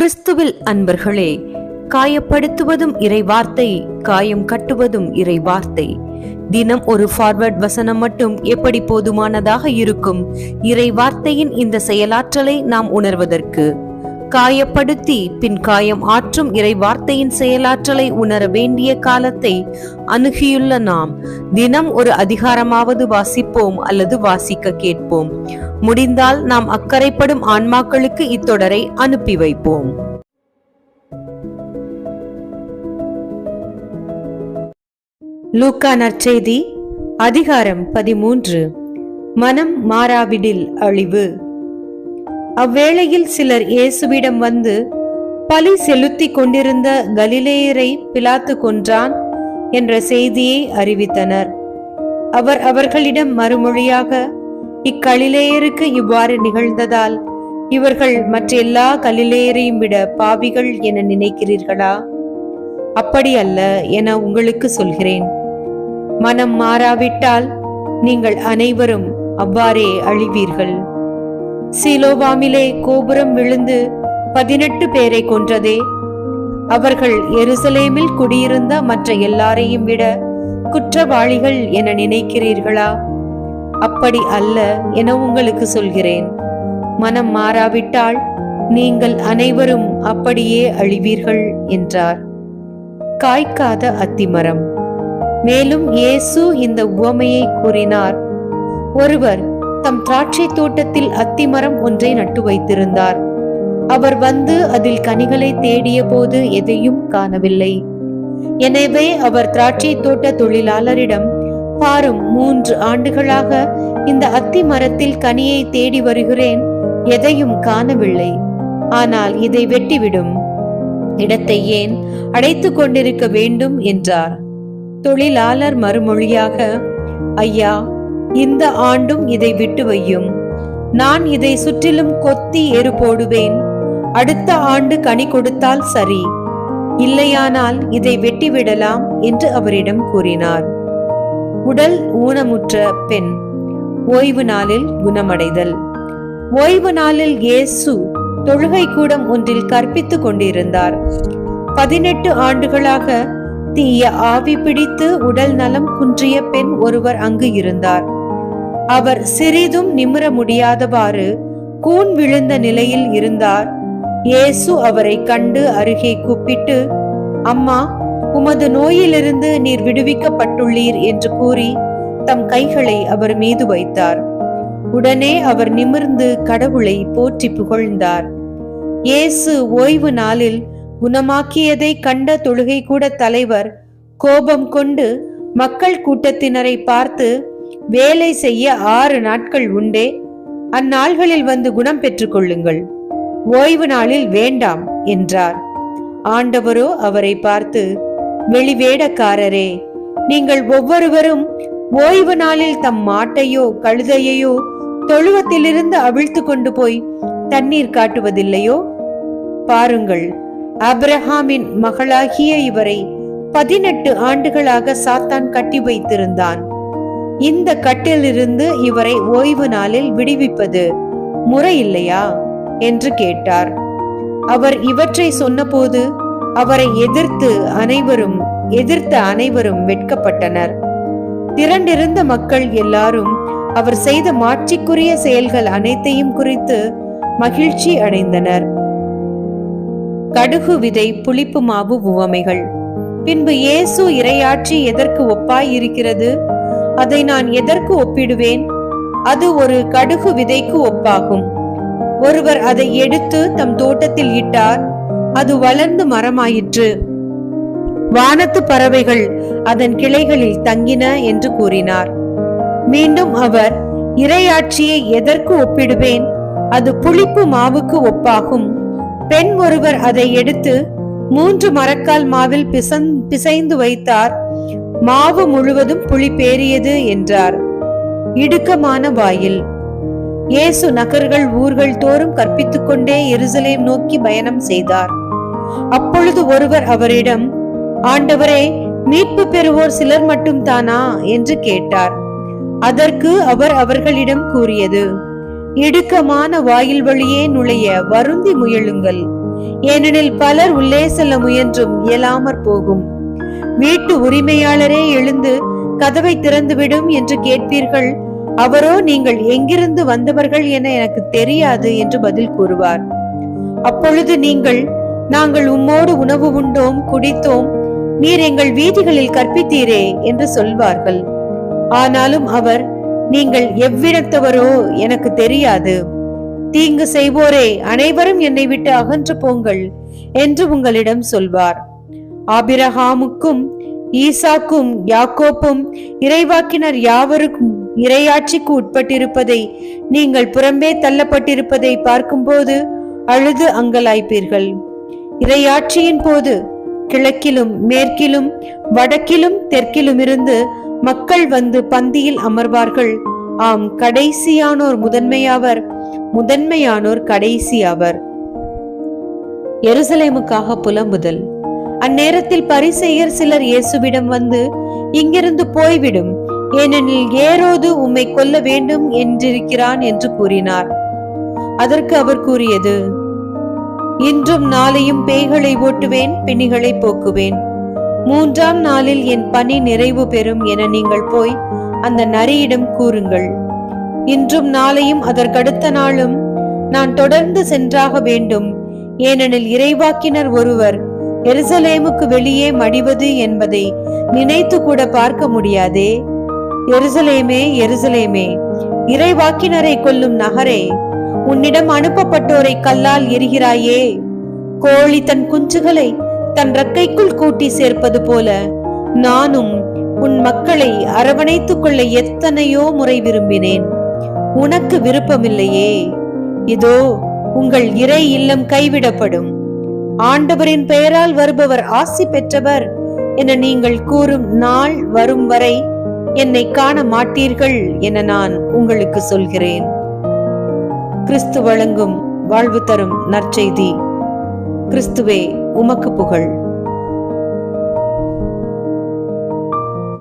கிறிஸ்துவில் அன்பர்களே காயப்படுத்துவதும் இறை வார்த்தை காயம் கட்டுவதும் இறை வார்த்தை தினம் ஒரு ஃபார்வர்ட் வசனம் மட்டும் எப்படி போதுமானதாக இருக்கும்? இறை வார்த்தையின் இந்த செயலாற்றலை நாம் உணர்வதற்கு. காயப்படுத்தி பின் காயம் ஆற்றும் இறை வார்த்தையின் செயலாற்றலை உணர வேண்டிய காலத்தை அணுகியுள்ள நாம். தினம் ஒரு அதிகாரமாவது வாசிப்போம் அல்லது வாசிக்க கேட்போம். முடிந்தால் நாம் அக்கறைப்படும் ஆன்மாக்களுக்கு இத்தொடரை அனுப்பி வைப்போம். லூக்கா நற்செய்தி அதிகாரம் பதிமூன்று. மனம் மாறாவிடில் அழிவு. அவ்வேளையில் சிலர் இயேசுவிடம் வந்து பலி செலுத்திக் கொண்டிருந்த கலிலேயரை பிலாத்து கொன்றான் என்ற செய்தியை அறிவித்தனர். அவர் அவர்களிடம் மறுமொழியாக இக்கலிலேயருக்கு இவ்வாறு நிகழ்ந்ததால் இவர்கள் மற்ற எல்லா கலிலேயரையும் விட பாவிகள் என நினைக்கிறீர்களா? அப்படி அல்ல என உங்களுக்கு சொல்கிறேன். மனம் மாறாவிட்டால் நீங்கள் அனைவரும் அவ்வாறே அழிவீர்கள். சீலோவாமிலே கோபுரம் விழுந்து பதினெட்டு பேரை கொன்றதே. அவர்கள் எருசலேமில் குடியிருந்த மற்ற எல்லாரையும் விட குற்றவாளிகள் என நினைக்கிறீர்களா? அப்படி அல்ல என உங்களுக்கு சொல்கிறேன். மனம் மாறாவிட்டால் நீங்கள் அனைவரும் அப்படியே அழிவீர்கள் என்றார். காய்க்காத அத்திமரம். மேலும் இயேசு இந்த உவமையை கூறினார். ஒருவர் தம் திராட்சை தோட்டத்தில் அத்திமரம் ஒன்றை நட்டு வைத்திருந்தார். அவர் வந்து அதில் கனிகளை தேடிய போது எதையும் காணவில்லை. எனவே அவர் திராட்சை தோட்ட தொழிலாளரிடம் பாரும் மூன்று ஆண்டுகளாக இந்த அத்தி மரத்தில் கனியை தேடி வருகிறேன் எதையும் காணவில்லை. ஆனால் இதை வெட்டிவிடும். இடத்தை ஏன் அடைத்து கொண்டிருக்க வேண்டும்? என்றார். தொழிலாளர் மறுமொழியாக ஐயா இந்த ஆண்டும் இதை விட்டு வையும். நான் இதை சுற்றிலும் கொத்தி எரு போடுவேன். அடுத்த ஆண்டு கனி கொடுத்தால் சரி. இல்லையானால் இதை வெட்டிவிடலாம் என்று அவரிடம் கூறினார். உடல் ஊனமுற்ற பெண். ஓய்வு நாளில் குணமடைதல். ஓய்வு நாளில் இயேசு தொழுகை கூடம் ஒன்றில் கற்பித்துக் கொண்டிருந்தார். பதினெட்டு ஆண்டுகளாக தீய ஆவி பிடித்து உடல் நலம் குன்றிய பெண் ஒருவர் அங்கு இருந்தார். அவர் சிறிதும் நிமிர முடியாதவாறு கூன் விழுந்த நிலையில் இருந்தார். இயேசு அவரை கண்டு அருகே கூப்பிட்டு அம்மா உமது நோயிலிருந்து நீர் விடுவிக்கப்பட்டுள்ளீர் என்று கூறி தம் கைகளை அவர் மீது வைத்தார். உடனே அவர் நிமிர்ந்து கடவுளை போற்றி புகழ்ந்தார். இயேசு ஓய்வு நாளில் குணமாக்கியதை கண்ட தொழுகை கூட தலைவர் கோபம் கொண்டு மக்கள் கூட்டத்தினரை பார்த்து வேலை செய்ய ஆறு நாட்கள் உண்டே? அந்நாள்களில் வந்து குணம் பெற்றுக் கொள்ளுங்கள் ஓய்வு நாளில் வேண்டாம் என்றார். ஆண்டவரோ அவரை பார்த்து வெளிவேடக்காரரே நீங்கள் ஒவ்வொருவரும் ஓய்வு நாளில் தம் மாட்டையோ கழுதையையோ தொழுவத்திலிருந்து அவிழ்த்து கொண்டு போய் தண்ணீர் காட்டுவதில்லையோ? பாருங்கள் அப்ரஹாமின் மகளாகிய இவரை பதினெட்டு ஆண்டுகளாக சாத்தான் கட்டி வைத்திருந்தான். இந்த கட்டிலிருந்து இவரை ஓய்வு நாளில் விடுவிப்பது முறையில்லையா? என்று கேட்டார். அவர் இவற்றை சொன்னபோது அவரை எதிர்த்து அனைவரும் எதிர்த்த அனைவரும் வெட்கப்பட்டனர். திரண்டிருந்த மக்கள் எல்லாரும் அவர் செய்த மாட்சிக்குரிய செயல்கள் அனைத்தையும் குறித்து மகிழ்ச்சி அடைந்தனர். கடுகு விதை புளிப்பு மாவு உவமைகள். பின்பு இயேசு இரையாற்றி எதற்கு ஒப்பாய் இருக்கிறது அதை நான் எதற்கு ஒப்பிடுவேன்? அது ஒரு கடுகு விதைக்கு ஒப்பாகும். ஒருவர் அதை எடுத்து தம் தோட்டத்தில் இட்டார். அது வளர்ந்து மரமாயிற்று. வானத்து பறவைகள் அதன் கிளைகளில் தங்கின என்று கூறினார். மீண்டும் அவர் இரையாட்சியை எதற்கு ஒப்பிடுவேன்? அது புளிப்பு மாவுக்கு ஒப்பாகும். பெண் ஒருவர் அதை எடுத்து மூன்று மரக்கால் மாவில் பிசன் பிசைந்து வைத்தார். மாவு முழுவதும் புலிபேறியது என்றார். இடுக்கமான வாயில் இயேசு நகர்கள் ஊர்கள் தோறும் கற்பித்துக் கொண்டே எருசலேம் நோக்கி பயணம் செய்தார். அப்பொழுது ஒருவர் அவரிடம் ஆண்டவரே மீட்பு பெறுவோர் சிலர் மட்டும் தானா என்று கேட்டார். அதற்கு அவர் அவர்களிடம் கூறியது இடுக்கமான வாயில் வழியே நுழைய வருந்தி முயலுங்கள். ஏனெனில் பலர் உள்ளே செல்ல முயன்றும் இயலாமற் போகும். வீட்டு உரிமையாளரே எழுந்து கதவை திறந்துவிடும் என்று கேட்பீர்கள். அவரோ நீங்கள் எங்கிருந்து வந்தவர்கள் என எனக்கு தெரியாது என்று பதில் கூறுவார். அப்பொழுது நீங்கள் நாங்கள் உம்மோடு உணவு உண்டோம் குடித்தோம் நீர் எங்கள் வீதிகளில் கற்பித்தீரே என்று சொல்வார்கள். ஆனாலும் அவர் நீங்கள் எவ்விடத்தவரோ எனக்கு தெரியாது. தீங்கு செய்வோரே அனைவரும் என்னை விட்டு அகன்று போங்கள் என்று உங்களிடம் சொல்வார். ஆபிரஹாமுக்கும் ஈசாக்கும் யாக்கோப்பும் இறைவாக்கினர் யாவருக்கும் இரையாட்சிக்கு உட்பட்டிருப்பதை நீங்கள் புறம்பே தள்ளப்பட்டிருப்பதை பார்க்கும்போது அழுது அங்கலாய்ப்பீர்கள். இறையாட்சியின் போது கிழக்கிலும் மேற்கிலும் வடக்கிலும் தெற்கிலும் இருந்து மக்கள் வந்து பந்தியில் அமர்வார்கள். ஆம் கடைசியானோர் முதன்மையாவர் முதன்மையானோர் கடைசியாவர். எருசலேமுக்காக புலம்புதல். அந்நேரத்தில் பரிசெயர் சிலர் இயேசுவிடம் வந்து இங்கிருந்து போய்விடும். ஏனெனில் ஏரோது உம்மை கொல்ல வேண்டும் என்றிருக்கிறான் என்று கூறினார். அதற்கு அவர் கூறியது இன்றும் நாளையும் பேய்களை ஓட்டுவேன் பிணிகளை போக்குவேன். மூன்றாம் நாளில் என் பணி நிறைவு பெறும் என நீங்கள் போய் அந்த நரியிடம் கூறுங்கள். இன்றும் நாளையும் அதற்கடுத்த நாளும் நான் தொடர்ந்து சென்றாக வேண்டும். ஏனெனில் இறைவாக்கினர் ஒருவர் எருசலேமுக்கு வெளியே மடிவது என்பதை நினைத்து கூட பார்க்க முடியாதே. எருசலேமே எருசலேமே இறைவாக்கினரை கொல்லும் நகரே உன்னிடம் அனுப்பப்பட்டோரை கல்லால் எரிகிறாயே. கோழி தன் குஞ்சுகளை தன் ரக்கைக்குள் கூட்டி சேர்ப்பது போல நானும் உன் மக்களை அரவணைத்துக் கொள்ள எத்தனையோ முறை விரும்பினேன். உனக்கு விருப்பமில்லையே. இதோ உங்கள் இறை இல்லம் கைவிடப்படும். ஆண்டவரின் பெயரால் வருபவர் ஆசி பெற்றவர் என நீங்கள் கூறும் நாள் வரும் வரை என்னை காண மாட்டீர்கள் என நான் உங்களுக்கு சொல்கிறேன். கிறிஸ்து வழங்கும் வாழ்வு தரும் நற்செய்தி. கிறிஸ்துவே உமக்கு புகழ்.